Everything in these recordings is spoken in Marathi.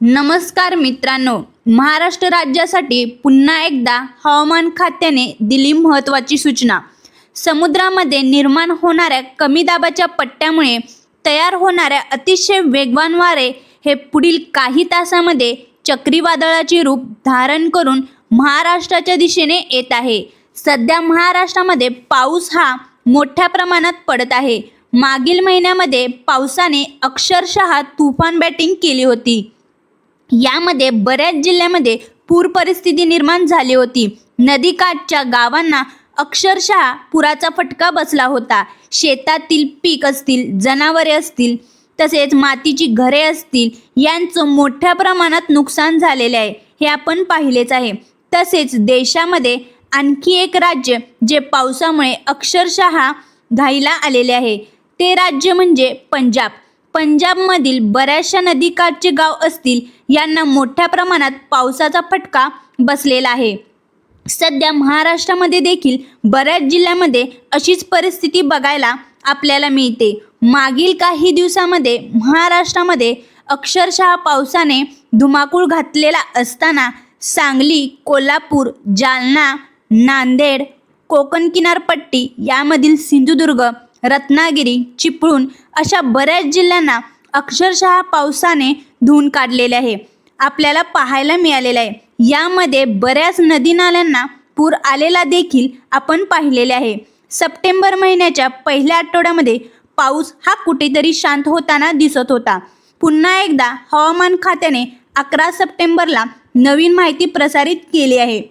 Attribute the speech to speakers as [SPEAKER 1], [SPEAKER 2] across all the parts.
[SPEAKER 1] नमस्कार मित्रांनो महाराष्ट्र राज्यासाठी पुन्हा एकदा हवामान खात्याने दिली महत्त्वाची सूचना. समुद्रामध्ये निर्माण होणाऱ्या कमी दाबाच्या पट्ट्यामुळे तयार होणाऱ्या अतिशय वेगवान वारे हे पुढील काही तासामध्ये चक्रीवादळाचे रूप धारण करून महाराष्ट्राच्या दिशेने येत आहे. सध्या महाराष्ट्रामध्ये पाऊस हा मोठ्या प्रमाणात पडत आहे. मागील महिन्यामध्ये पावसाने अक्षरशः तुफान बॅटिंग केली होती. यामध्ये बऱ्याच जिल्ह्यामध्ये पूर परिस्थिती निर्माण झाली होती. नदीकाठच्या गावांना अक्षरशः पुराचा फटका बसला होता. शेतातील पीक असतील जनावरे असतील तसेच मातीची घरे असतील यांचं मोठ्या प्रमाणात नुकसान झालेले आहे. हे आपण पाहिलेच आहे. तसेच देशामध्ये आणखी एक राज्य जे पावसामुळे अक्षरशः घाईला आलेले आहे. ते राज्य म्हणजे पंजाब. पंजाबमधील बऱ्याचशा नदीकाठचे गाव असतील यांना मोठ्या प्रमाणात पावसाचा फटका बसलेला आहे. सध्या महाराष्ट्रामध्ये देखील बऱ्याच जिल्ह्यामध्ये अशीच परिस्थिती बघायला आपल्याला मिळते. मागील काही दिवसामध्ये महाराष्ट्रामध्ये अक्षरशः पावसाने धुमाकूळ घातलेला असताना सांगली कोल्हापूर जालना नांदेड कोकण किनारपट्टी यामधील सिंधुदुर्ग रत्नागिरी चिपळूण अशा बऱ्याच जिल्ह्यांना अक्षरशः पावसाने धुवून काढलेले आहे. आपल्याला पाहायला मिळालेलं आहे. यामध्ये बऱ्याच नदी नाल्यांना पूर आलेला देखील आपण पाहिलेले आहे. सप्टेंबर महिन्याच्या पहिल्या आठवड्यामध्ये पाऊस हा कुठेतरी शांत होताना दिसत होता. पुन्हा एकदा हवामान खात्याने अकरा सप्टेंबरला नवीन माहिती प्रसारित केली आहे.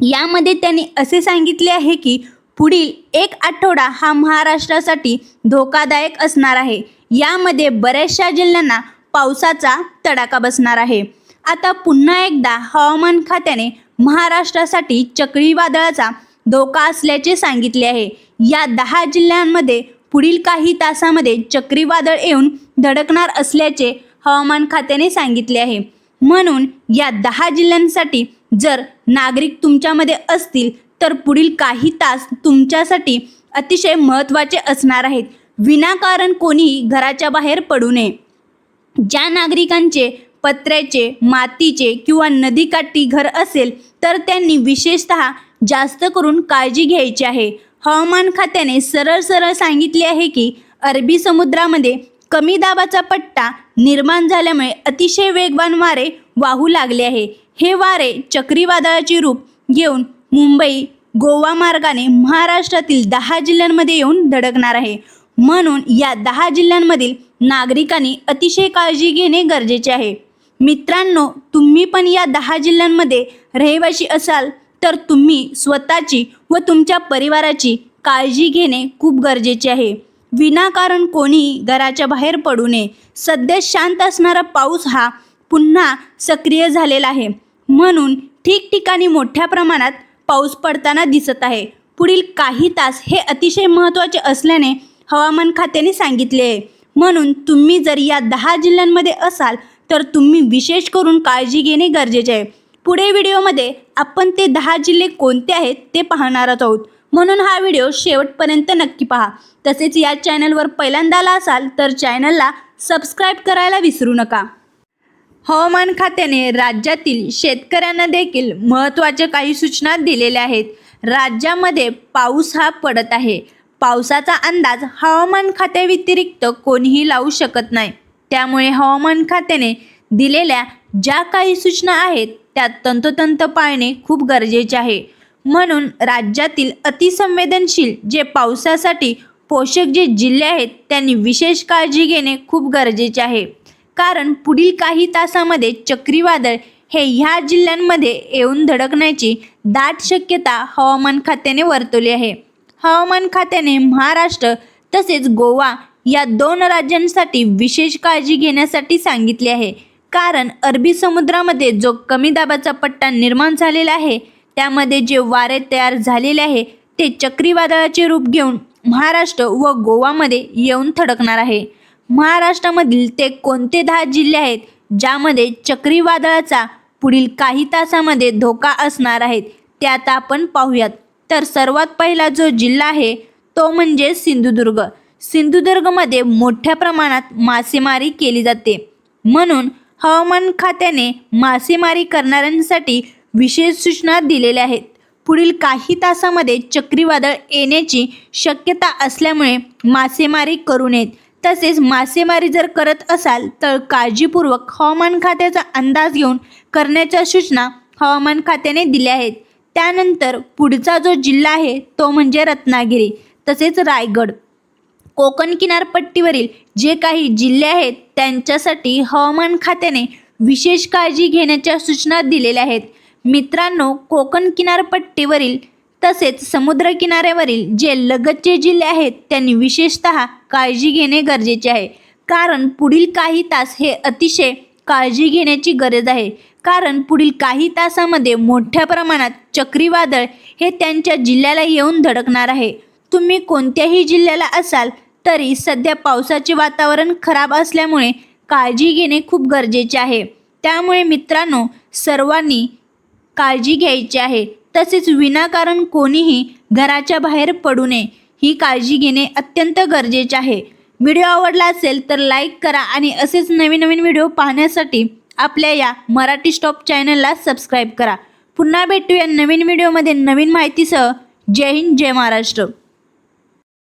[SPEAKER 1] यामध्ये त्यांनी असे सांगितले आहे की पुढील एक आठवडा हा महाराष्ट्रासाठी धोकादायक असणार आहे. यामध्ये बऱ्याचशा जिल्ह्यांना पावसाचा तडाखा बसणार आहे. आता पुन्हा एकदा हवामान खात्याने महाराष्ट्रासाठी चक्रीवादळाचा धोका असल्याचे सांगितले आहे. या दहा जिल्ह्यांमध्ये पुढील काही तासामध्ये चक्रीवादळ येऊन धडकणार असल्याचे हवामान खात्याने सांगितले आहे. म्हणून या दहा जिल्ह्यांसाठी जर नागरिक तुमच्यामध्ये असतील तर पुढील काही तास तुमच्यासाठी अतिशय महत्त्वाचे असणार आहेत. विनाकारण कोणीही घराच्या बाहेर पडू नये. ज्या नागरिकांचे पत्र्याचे मातीचे किंवा नदीकाठी घर असेल तर त्यांनी विशेषत जास्त करून काळजी घ्यायची आहे. हवामान खात्याने सरळ सरळ सांगितले आहे की अरबी समुद्रामध्ये कमी दाबाचा पट्टा निर्माण झाल्यामुळे अतिशय वेगवान वारे वाहू लागले आहे. हे वारे चक्रीवादळाचे रूप घेऊन मुंबई गोवा मार्गाने महाराष्ट्रातील दहा जिल्ह्यांमध्ये येऊन धडकणार आहे. म्हणून या दहा जिल्ह्यांमधील नागरिकांनी अतिशय काळजी घेणे गरजेचे आहे. मित्रांनो तुम्ही पण या दहा जिल्ह्यांमध्ये रहिवाशी असाल तर तुम्ही स्वतःची व तुमच्या परिवाराची काळजी घेणे खूप गरजेचे आहे. विनाकारण कोणीही घराच्या बाहेर पडू नये. सध्या शांत असणारा पाऊस हा पुन्हा सक्रिय झालेला आहे. म्हणून ठिकठिकाणी मोठ्या प्रमाणात पाऊस पडताना दिसत आहे. पुढील काही तास हे अतिशय महत्त्वाचे असल्याने हवामान खात्याने सांगितले आहे. म्हणून तुम्ही जर या दहा जिल्ह्यांमध्ये असाल तर तुम्ही विशेष करून काळजी घेणे गरजेचे आहे. पुढे व्हिडिओमध्ये आपण ते दहा जिल्हे कोणते आहेत ते पाहणार आहोत. म्हणून हा व्हिडिओ शेवटपर्यंत नक्की पहा. तसेच या चॅनलवर पहिल्यांदा आला असाल तर चॅनलला सबस्क्राईब करायला विसरू नका. हवामान खात्याने राज्यातील शेतकऱ्यांना देखील महत्त्वाच्या काही सूचना दिलेल्या आहेत. राज्यामध्ये पाऊस हा पडत आहे. पावसाचा अंदाज हवामान खात्याव्यतिरिक्त कोणीही लावू शकत नाही. त्यामुळे हवामान खात्याने दिलेल्या ज्या काही सूचना आहेत त्या तंतोतंत पाळणे खूप गरजेचे आहे. म्हणून राज्यातील अतिसंवेदनशील जे पावसासाठी पोषक जे जिल्हे आहेत त्यांनी विशेष काळजी घेणे खूप गरजेचे आहे. कारण पुढील काही तासामध्ये चक्रीवादळ हे ह्या जिल्ह्यांमध्ये येऊन धडकण्याची दाट शक्यता हवामान खात्याने वर्तवली आहे. हवामान खात्याने महाराष्ट्र तसेच गोवा या दोन राज्यांसाठी विशेष काळजी घेण्यासाठी सांगितले आहे. कारण अरबी समुद्रामध्ये जो कमी दाबाचा पट्टा निर्माण झालेला आहे त्यामध्ये जे वारे तयार झालेले आहे ते चक्रीवादळाचे रूप घेऊन महाराष्ट्र व गोवामध्ये येऊन थडकणार आहे. महाराष्ट्रामधील ते कोणते दहा जिल्हे आहेत ज्यामध्ये चक्रीवादळाचा पुढील काही तासामध्ये धोका असणार आहेत ते आता आपण पाहूयात. तर सर्वात पहिला जो जिल्हा आहे तो म्हणजे सिंधुदुर्ग. सिंधुदुर्गमध्ये मोठ्या प्रमाणात मासेमारी केली जाते. म्हणून हवामान खात्याने मासेमारी करणाऱ्यांसाठी विशेष सूचना दिलेल्या आहेत. पुढील काही तासामध्ये चक्रीवादळ येण्याची शक्यता असल्यामुळे मासेमारी करू नयेत. तसेच मासेमारी जर करत असाल तर काळजीपूर्वक हवामान खात्याचा अंदाज घेऊन करण्याच्या सूचना हवामान खात्याने दिल्या आहेत. त्यानंतर पुढचा जो जिल्हा आहे तो म्हणजे रत्नागिरी तसेच रायगड. कोकण किनारपट्टीवरील जे काही जिल्हे आहेत त्यांच्यासाठी हवामान खात्याने विशेष काळजी घेण्याच्या सूचना दिलेल्या आहेत. मित्रांनो कोकण किनारपट्टीवरील तसेच समुद्रकिनाऱ्यावरील जे लगतचे जिल्हे आहेत त्यांनी विशेषत काळजी घेणे गरजेचे आहे. कारण पुढील काही तास हे अतिशय काळजी घेण्याची गरज आहे. कारण पुढील काही तासामध्ये मोठ्या प्रमाणात चक्रीवादळ हे त्यांच्या जिल्ह्याला येऊन धडकणार आहे. तुम्ही कोणत्याही जिल्ह्याला असाल तरी सध्या पावसाचे वातावरण खराब असल्यामुळे काळजी घेणे खूप गरजेचे आहे. त्यामुळे मित्रांनो सर्वांनी काळजी घ्यायची आहे. तसेच विनाकारण कोणीही घराच्या बाहेर पडू नये. ही काळजी घेणे अत्यंत गरजेचे आहे. व्हिडिओ आवडला असेल तर लाईक करा आणि असेच नवीन नवीन व्हिडिओ पाहण्यासाठी आपल्या या मराठी स्टॉप चॅनलला सबस्क्राईब करा. पुन्हा भेटूया नवीन व्हिडिओमध्ये नवीन माहितीसह. जय हिंद जय महाराष्ट्र.